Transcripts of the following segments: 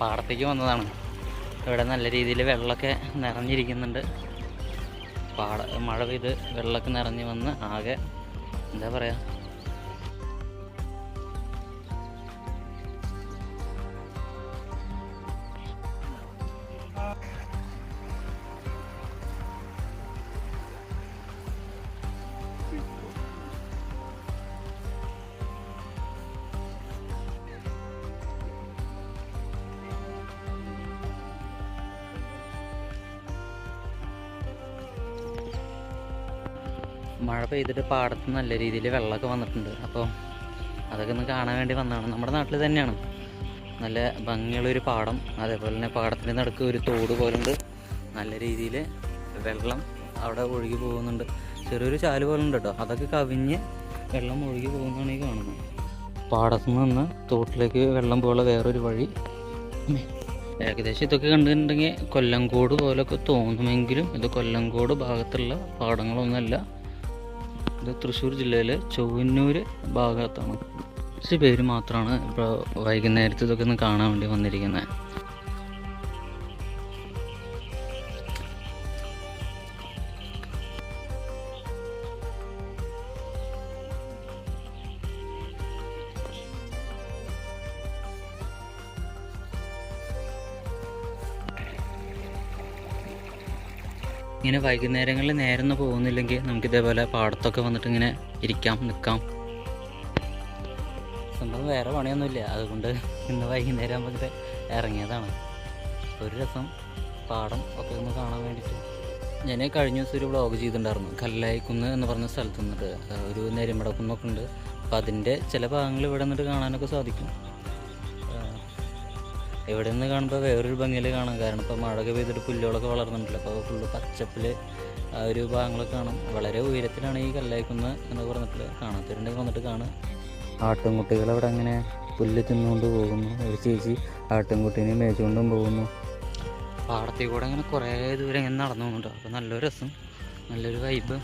പാടത്തേക്ക് വന്നതാണ്. ഇവിടെ നല്ല രീതിയിൽ വെള്ളമൊക്കെ നിറഞ്ഞിരിക്കുന്നുണ്ട്. പാട മഴ പെയ്ത് വെള്ളമൊക്കെ നിറഞ്ഞ് വന്ന് ആകെ എന്താ പറയുക മഴ പെയ്തിട്ട് പാടത്ത് നല്ല രീതിയിൽ വെള്ളമൊക്കെ വന്നിട്ടുണ്ട്. അപ്പോൾ അതൊക്കെ ഒന്ന് കാണാൻ വേണ്ടി വന്നതാണ്. നമ്മുടെ നാട്ടിൽ തന്നെയാണ്. നല്ല ഭംഗിയുള്ളൊരു പാടം. അതേപോലെ തന്നെ പാടത്തിന്റെ നടുക്ക് ഒരു തോട് പോലുണ്ട് നല്ല രീതിയിൽ വെള്ളം അവിടെ ഒഴുകി പോകുന്നുണ്ട്. ചെറിയൊരു ചാൽ പോലെ ഉണ്ട് കേട്ടോ. അതൊക്കെ കവിഞ്ഞ് വെള്ളം ഒഴുകി പോകുന്നതാണ് ഈ കാണുന്നത്. പാടത്തു നിന്ന് തോട്ടിലേക്ക് വെള്ളം പോലെ വേറൊരു വഴി. ഏകദേശം ഇതൊക്കെ കണ്ടിട്ടുണ്ടെങ്കിൽ കൊല്ലങ്കോട് പോലൊക്കെ തോന്നുമെങ്കിലും ഇത് കൊല്ലങ്കോട് ഭാഗത്തുള്ള പാടങ്ങളൊന്നുമല്ല. ഇത് തൃശ്ശൂർ ജില്ലയിലെ ചൊവ്വന്നൂർ ഭാഗത്താണ്. കുറച്ച് പേര് മാത്രമാണ് ഇപ്പോൾ വൈകുന്നേരത്തെ ഇതൊക്കെ ഒന്ന് കാണാൻ വേണ്ടി വന്നിരിക്കുന്നത് ഇങ്ങനെ വൈകുന്നേരങ്ങളിൽ നേരം പോകുന്നില്ലെങ്കിൽ നമുക്ക് ഇതേപോലെ പാടത്തൊക്കെ വന്നിട്ട് ഇങ്ങനെ ഇരിക്കാം നിൽക്കാം. സംഭവം വേറെ പണിയൊന്നുമില്ല. അതുകൊണ്ട് ഇന്ന് വൈകുന്നേരം ആകുമ്പോൾ ഇറങ്ങിയതാണ്. ഒരു രസം പാടം ഒക്കെ ഒന്ന് കാണാൻ വേണ്ടിയിട്ട് ഞാൻ കഴിഞ്ഞ ദിവസം ഒരു വ്ളോഗ് ചെയ്തിട്ടുണ്ടായിരുന്നു. കല്ലായിക്കുന്ന് എന്ന് പറഞ്ഞ സ്ഥലത്ത് നിന്നിട്ട് ഒരു നെരുമടക്കുന്നൊക്കെ ഉണ്ട്. അപ്പോൾ അതിന്റെ ചില ഭാഗങ്ങൾ ഇവിടെ നിന്നിട്ട് കാണാനൊക്കെ സാധിക്കും. ഇവിടെ നിന്ന് കാണുമ്പോൾ വേറൊരു ഭംഗിയിൽ കാണാം. കാരണം ഇപ്പോൾ മഴയൊക്കെ പെയ്തിട്ട് പുല്ലുകളൊക്കെ വളർന്നിട്ടില്ല അപ്പോൾ ഫുള്ള് പച്ചപ്പിൽ ആ ഒരു ഭാഗങ്ങളൊക്കെ കാണാം. വളരെ ഉയരത്തിലാണ് ഈ കല്ലായിക്കുന്ന് എന്ന് പറഞ്ഞിട്ട് കാണാത്തവരുണ്ടെങ്കിൽ വന്നിട്ട് കാണുക. ആട്ടുംകുട്ടികൾ അവിടെ അങ്ങനെ പുല്ല് തിന്നുകൊണ്ട് പോകുന്നു. ഒരു ചേച്ചി ആട്ടുംകുട്ടീനെ മേച്ചുകൊണ്ടും പോകുന്നു. പാടത്തിൽ കൂടെ അങ്ങനെ കുറേ ദൂരം ഇങ്ങനെ നടന്നു പോകുന്നുണ്ട്. അപ്പോൾ നല്ലൊരു രസം. നല്ലൊരു വൈബ്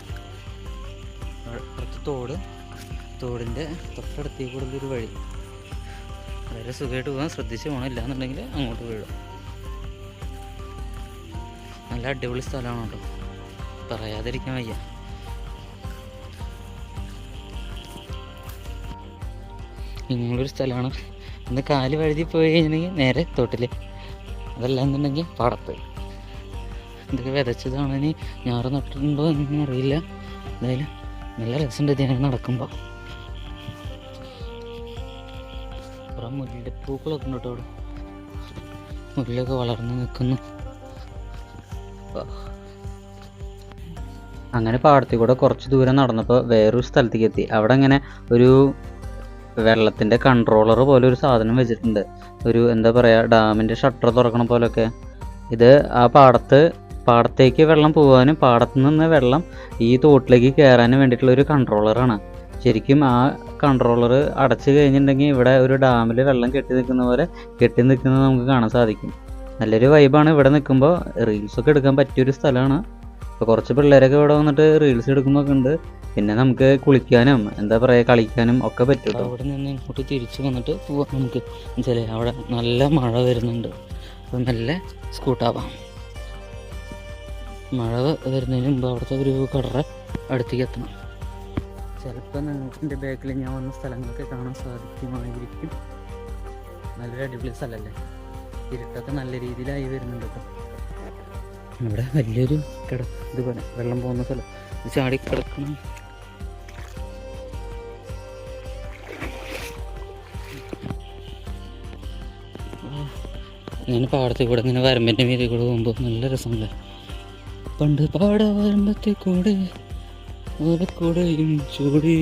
കുറച്ച് തോട്. തോടിന്റെ ഒരു വഴി. വളരെ സുഖമായിട്ട് പോകാൻ ശ്രദ്ധിച്ച് പോകണം ഇല്ലാന്നുണ്ടെങ്കിൽ അങ്ങോട്ട് വീഴും. നല്ല അടിപൊളി സ്ഥലമാണ് കേട്ടോ. പറയാതിരിക്കാൻ വയ്യ. ഇങ്ങനൊരു സ്ഥലമാണ്. ഒന്ന് കാൽ വഴുതി പോയി കഴിഞ്ഞിട്ടുണ്ടെങ്കിൽ നേരെ തോട്ടിൽ അതല്ല എന്നുണ്ടെങ്കിൽ പാടത്ത്. ഇതൊക്കെ വിതച്ചതാണ് ഇനി ഞാറ് നട്ടിട്ടുണ്ടോ എന്നൊന്നും അറിയില്ല. എന്തായാലും നല്ല രസമുണ്ട് ഇതിനെ നടക്കുമ്പോൾ കുറേ മുല്ലപ്പൂക്കളൊക്കെ ഉണ്ട് കേട്ടോ അവിടെ. മുല്ലൊക്കെ വളർന്നു നിൽക്കുന്നു. അങ്ങനെ പാടത്തിൽ കൂടെ കുറച്ച് ദൂരം നടന്നപ്പോൾ വേറൊരു സ്ഥലത്തേക്ക് എത്തി. അവിടെ അങ്ങനെ ഒരു വെള്ളത്തിന്റെ കൺട്രോളർ പോലെ ഒരു സാധനം വെച്ചിട്ടുണ്ട്. ഒരു എന്താ പറയുക ഡാമിന്റെ ഷട്ടർ തുറക്കണ പോലെയൊക്കെ. ഇത് ആ പാടത്ത് പാടത്തേക്ക് വെള്ളം പോകാനും പാടത്തു നിന്ന് വെള്ളം ഈ തോട്ടിലേക്ക് കയറാനും വേണ്ടിയിട്ടുള്ള ഒരു കൺട്രോളറാണ് ശരിക്കും ആ കൺട്രോളർ അടച്ചു കഴിഞ്ഞിട്ടുണ്ടെങ്കിൽ ഇവിടെ ഒരു ഡാമിൽ വെള്ളം കെട്ടി നിൽക്കുന്ന പോലെ കെട്ടി നിൽക്കുന്നത് നമുക്ക് കാണാൻ സാധിക്കും. നല്ലൊരു വൈബാണ് ഇവിടെ നിൽക്കുമ്പോൾ. റീൽസൊക്കെ എടുക്കാൻ പറ്റിയൊരു സ്ഥലമാണ്. ഇപ്പോൾ കുറച്ച് പിള്ളേരൊക്കെ ഇവിടെ വന്നിട്ട് റീൽസ് എടുക്കുന്നൊക്കെ ഉണ്ട്. പിന്നെ നമുക്ക് കുളിക്കാനും എന്താ പറയുക കളിക്കാനും ഒക്കെ പറ്റും അവിടെ നിന്ന് ഇങ്ങോട്ട് തിരിച്ചു വന്നിട്ട് പോവാം നമുക്ക്. എന്നുവെച്ചാൽ അവിടെ നല്ല മഴ വരുന്നുണ്ട്. അപ്പം നല്ല സ്കൂട്ടാവാം. മഴ വരുന്നതിന് മുമ്പ് അവിടുത്തെ ഒരു കടറ അടുത്തേക്ക് എത്തണം. ചിലപ്പോൾ നിങ്ങൾക്ക് എന്റെ ബാക്കിൽ ഞാൻ വന്ന സ്ഥലങ്ങളൊക്കെ കാണാൻ സാധിക്കുമായിരിക്കും. നല്ലൊരു അടിപൊളി സ്ഥലമല്ലേ? ഇരുട്ടൊക്കെ നല്ല രീതിയിലായി വരുന്നുണ്ട് കേട്ടോ ഇവിടെ വലിയൊരു കിട ഇതുപോലെ വെള്ളം പോകുന്ന സ്ഥലം. ചാടി കിടക്കണം ഇങ്ങനെ പാടത്തിൽ കൂടെ ഇങ്ങനെ വരമ്പിന്റെ മീതി കൂടെ പോകുമ്പോൾ നല്ല രസമല്ലേ പണ്ട് പാട വരമ്പത്തെ കൂടെ ഓലക്കൂടെയും ചൂടി